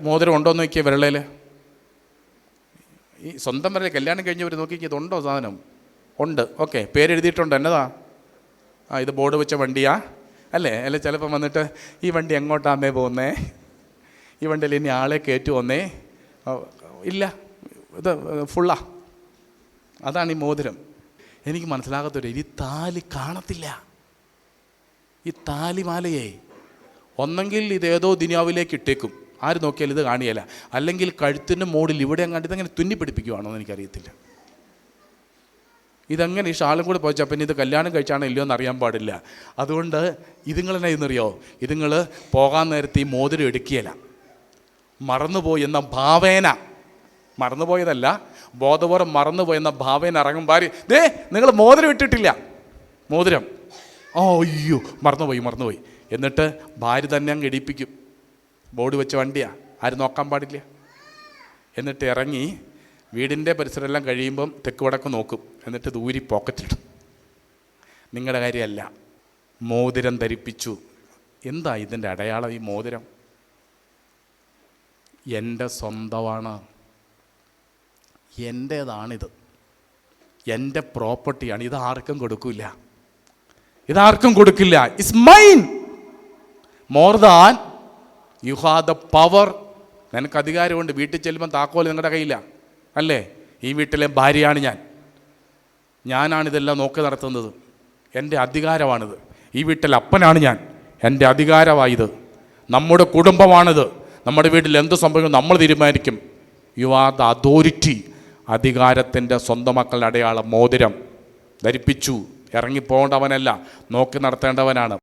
മോതിരം ഉണ്ടോ എന്ന് നോക്കിയ വിരളയിൽ ഈ സ്വന്തം വരെ കല്യാണം കഴിഞ്ഞവർ നോക്കിക്കുക ഇതുണ്ടോ സാധനം? ഉണ്ട്. ഓക്കെ. പേരെഴുതിയിട്ടുണ്ട്. എന്നതാ? ആ ഇത് ബോർഡ് വെച്ച വണ്ടിയാ? അല്ലേ? അല്ലെ? ചിലപ്പം വന്നിട്ട് ഈ വണ്ടി എങ്ങോട്ടാന്നേ പോകുന്നേ ഈ വണ്ടിയിൽ ഇനി ആളെ കയറ്റു വന്നേ? ഇല്ല. ഇത് ഫുള്ളാ അതാണ് ഈ മോതിരം. എനിക്ക് മനസ്സിലാകത്തൊരു ഇനി താലി കാണത്തില്ല. ഈ താലിമാലയെ ഒന്നെങ്കിൽ ഇതേതോ ദിനാവിലേക്ക് ഇട്ടേക്കും. ആര് നോക്കിയാൽ ഇത് കാണിയല്ല. അല്ലെങ്കിൽ കഴുത്തിന്റെ മോഡിൽ ഇവിടെ അങ്ങാണ്ട് ഇതങ്ങനെ തുന്നി പിടിപ്പിക്കുവാണോ എന്ന് എനിക്കറിയത്തില്ല. ഇതങ്ങനെ ഈ ഷാളും കൂടെ പോയിച്ചാൽ പിന്നെ ഇത് കല്യാണം കഴിച്ചാണോ ഇല്ലയോ എന്ന് അറിയാൻ പാടില്ല. അതുകൊണ്ട് ഇതുങ്ങൾ എന്നാ ഇതെന്നറിയോ? ഇതുങ്ങൾ പോകാൻ നേരത്തെ ഈ മോതിരം എടുക്കിയല്ല മറന്നുപോയി എന്ന ഭാവേന. മറന്നുപോയതല്ല ബോധപൂർവം മറന്നുപോയി എന്ന ഭാവേന ഇറങ്ങും ഭാര്യ. ദേ നിങ്ങൾ മോതിരം ഇട്ടിട്ടില്ല. മോതിരം. ഓ അയ്യോ മറന്നുപോയി മറന്നുപോയി. എന്നിട്ട് ഭാര്യ തന്നെ അങ്ങ് ഇടിപ്പിക്കും. ബോർഡ് വെച്ച വണ്ടിയാ. ആരും നോക്കാൻ പാടില്ല. എന്നിട്ട് ഇറങ്ങി വീടിന്റെ പരിസരമെല്ലാം കഴിയുമ്പം തെക്ക് വടക്ക് നോക്കും. എന്നിട്ട് ദൂരി പോക്കറ്റിടും നിങ്ങളുടെ കാര്യമല്ല. മോതിരം ധരിപ്പിച്ചു. എന്താ ഇതിന്റെ അടയാളം ഈ മോതിരം? എന്റെ സ്വന്തമാണ്. എന്റേതാണിത്. എന്റെ പ്രോപ്പർട്ടിയാണ്. ഇത് ആർക്കും കൊടുക്കില്ല ഇതാർക്കും കൊടുക്കില്ല. It's mine more than you have the power നിനക്ക് അധികാരമുണ്ട്. വീട്ടിൽ ചെല്ലുമ്പോൾ താക്കോൽ നിങ്ങളുടെ കയ്യില്ല അല്ലേ? ഈ വീട്ടിലെ ഭാര്യയാണ് ഞാൻ. ഞാനാണിതെല്ലാം നോക്കി നടത്തുന്നത്. എന്റെ അധികാരമാണിത്. ഈ വീട്ടിൽ അപ്പനാണ് ഞാൻ. എന്റെ അധികാരമായത്. നമ്മുടെ കുടുംബമാണിത്. നമ്മുടെ വീട്ടിൽ എന്ത് സംഭവിക്കും നമ്മൾ തീരുമാനിക്കും. യു ആർ ദ അതോറിറ്റി അധികാരത്തിന്റെ സ്വന്തം മക്കളുടെ അടയാളം മോതിരം. ധരിപ്പിച്ചു. ഇറങ്ങിപ്പോകേണ്ടവനല്ല. നോക്കി നടത്തേണ്ടവനാണ്.